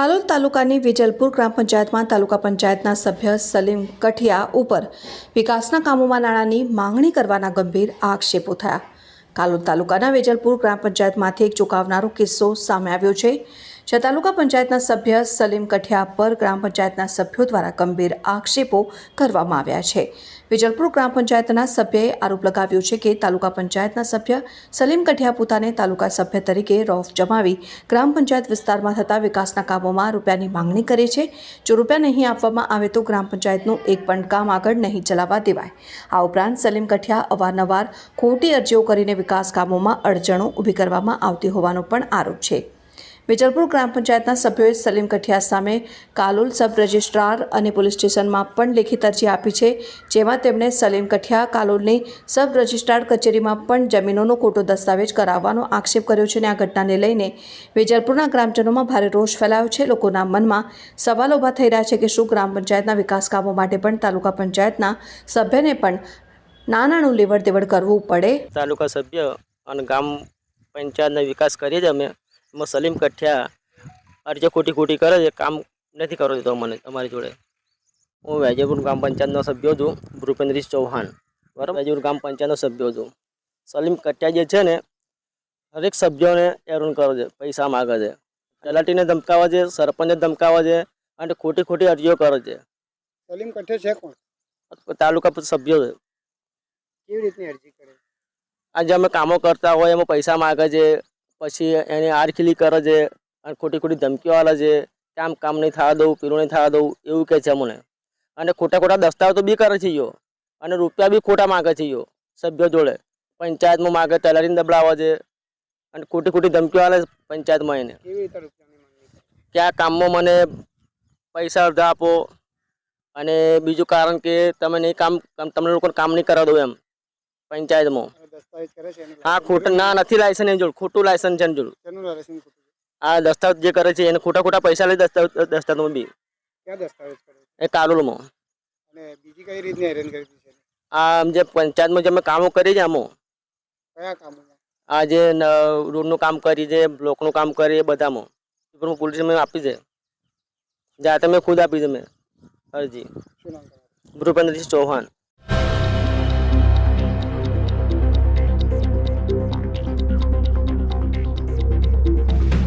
કાલોલ તાલુકાની વિજલપુર ગ્રામ પંચાયતમાં તાલુકા પંચાયતના સભ્ય સલીમ કઠિયા ઉપર વિકાસના કામોમાં નાણાંની માંગણી કરવાના ગંભીર આક્ષેપો થયા. કાલોલ તાલુકાના વેજલપુર ગ્રામ પંચાયતમાંથી એક ચોંકાવનારો કિસ્સો સામે આવ્યો છે. જ્યાં તાલુકા પંચાયતના સભ્ય સલીમ કઠિયા પર ગ્રામ પંચાયતના સભ્યો દ્વારા ગંભીર આક્ષેપો કરવામાં આવ્યા છે. વિજલપુર ગ્રામ પંચાયતના સભ્યએ આરોપ લગાવ્યો છે કે તાલુકા પંચાયતના સભ્ય સલીમ કઠિયા પોતાને તાલુકા સભ્ય તરીકે રોફ જમાવી ગ્રામ પંચાયત વિસ્તારમાં થતા વિકાસના કામોમાં રૂપિયાની માંગણી કરે છે. જો રૂપિયા નહીં આપવામાં આવે તો ગ્રામ પંચાયતનું એક પણ કામ આગળ નહીં ચલાવવા દેવાય. આ ઉપરાંત સલીમ કઠિયા અવારનવાર ખોટી અરજીઓ કરીને વિકાસ કામોમાં અડચણો ઊભી કરવામાં આવતી હોવાનો પણ આરોપ છે. વિજલપુર ગ્રામ પંચાયતના સભ્યોએ સલીમ કઠિયા સામે કાલોલ સબ રજિસ્ટ્રાર અને પોલીસ સ્ટેશનમાં પણ લેખિત અરજી આપી છે, જેમાં તેમણે સલીમ કઠિયા કાલોલની સબ રજિસ્ટ્રાર કચેરીમાં પણ જમીનોનો ખોટો દસ્તાવેજ કરાવવાનો આક્ષેપ કર્યો છે અને આ ઘટનાને લઈને વેજલપુરના ગ્રામજનોમાં ભારે રોષ ફેલાયો છે. લોકોના મનમાં સવાલો ઊભા થઈ રહ્યા છે કે શું ગ્રામ પંચાયતના વિકાસ કામો માટે પણ તાલુકા પંચાયતના સભ્યને પણ નાનાનું લેવડ દેવડ કરવું પડે? તાલુકા સભ્ય અને ગામ પંચાયતનો વિકાસ કરીએ જ અમે. સલીમ કઠિયા અરજી ખોટી ખોટી કરે છે કામ નથી કરવા દેતો મને અમારી જોડે હું વેજલપુર ગ્રામ પંચાયતનો સભ્ય છું ભૂપેન્દ્રીશ ચૌહાણ બરાબર વેજલપુર ગ્રામ પંચાયતનો સભ્ય છું સલીમ કઠિયા જે છે ને હરેક સભ્યોને હેરાન કરે છે પૈસા માગે છે તલાટીને ધમકાવે છે સરપંચને ધમકાવે છે અને ખોટી ખોટી અરજીઓ કરે છે સલીમ કઠે છે કોણ તાલુકા સભ્યો છે કેવી રીતની અરજી કરે આજે અમે કામો કરતા હોય એમાં પૈસા માગે છે પછી એને આરખીલી કરે છે અને ખોટી ખોટી ધમકીઓ આલે છે. કામ કામ નહીં થવા દઉં પેલું નહીં થવા દઉં એવું કહે છે અમને. અને ખોટા ખોટા દસ્તાવેજો તો બી કરે છે યો અને રૂપિયા બી ખોટા માગે છે યો સભ્યો જોડે. પંચાયતમાં માગે ટેલરિંગ દબડાવે છે. અને ખોટી ખોટી ધમકીઓ આવે પંચાયતમાં એને. કે આ કામમાં મને પૈસા અડધા આપો. અને બીજું કારણ કે તમે નહીં કામ તમને લોકોને કામ નહીં કરાવ દઉં એમ. પંચાયતમાં. હા ખોટું ના નથી લાયસન્સ એમ જોડે ખોટું લાયસન્સ છે જોડે? આ દસ્તાવેજ જે કરે છે એને ખોટા ખોટા પૈસા લઈ દસ્તાવેજ દસ્તાવેજમાં બી. એ કાલોલમાં. અને બીજી કઈ રીતની હેરાન કરી છે? આ જે પંચાયતમાં જે અમે કામો કરી છે આમાં. કયા કામો? આ જે ન- રોડનું કામ કરી છે બ્લોકનું કામ કરી એ બધામાં. પણ પોલીસ મેં આપી છે. જાતે મેં ખુદ આપી છે મેં. અરજી. ભૂપેન્દ્રસિંહ ચૌહાણ.